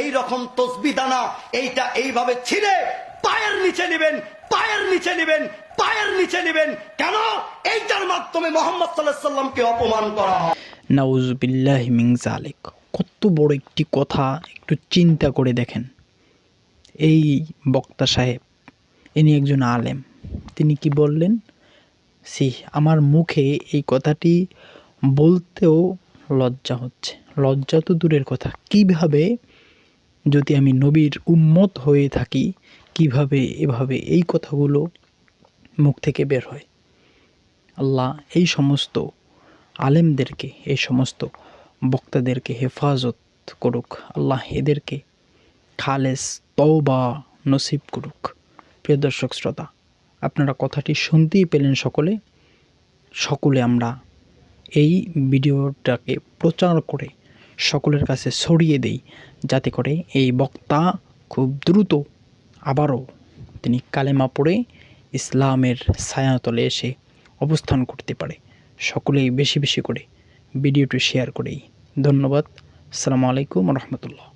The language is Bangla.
এই রকম তসবি দানা এইটা এইভাবে ছিঁড়ে পায়ের নিচে নেবেন, পায়ের নিচে নেবেন, পায়ের নিচে নেবেন। কেন? এইটার মাধ্যমে মোহাম্মদ সাল্লাহ অপমান করা হয়। নাউজবিল্লাহ মিং কত বড় একটি কথা একটু চিন্তা করে দেখেন। এই বক্তা সাহেব, ইনি একজন আলেম। তিনি কি বললেন? সি আমার মুখে এই কথাটি বলতেও লজ্জা হচ্ছে। লজ্জা তো দূরের কথা। কীভাবে যদি আমি নবীর উম্মত হয়ে থাকি, কীভাবে এভাবে এই কথাগুলো মুখ থেকে বের হয়? আল্লাহ এই সমস্ত আলেমদেরকে, এই সমস্ত বক্তাদেরকে হেফাজত করুক। আল্লাহ এদেরকে খালেস তওবা নসিব করুক। প্রিয় দর্শক শ্রোতা, আপনারা কথাটি শুনতেই পেলেন সকলে। সকলে আমরা এই ভিডিওটাকে প্রচার করে সকলের কাছে ছড়িয়ে দেই, যাতে করে এই বক্তা খুব দ্রুত আবারও তিনি কালেমা পড়ে ইসলামের ছায়াতলে এসে অবস্থান করতে পারে। সকলেই বেশি বেশি করে ভিডিওটি শেয়ার করেই। ধন্যবাদ। আসসালামু আলাইকুম রহমতুল্লাহ।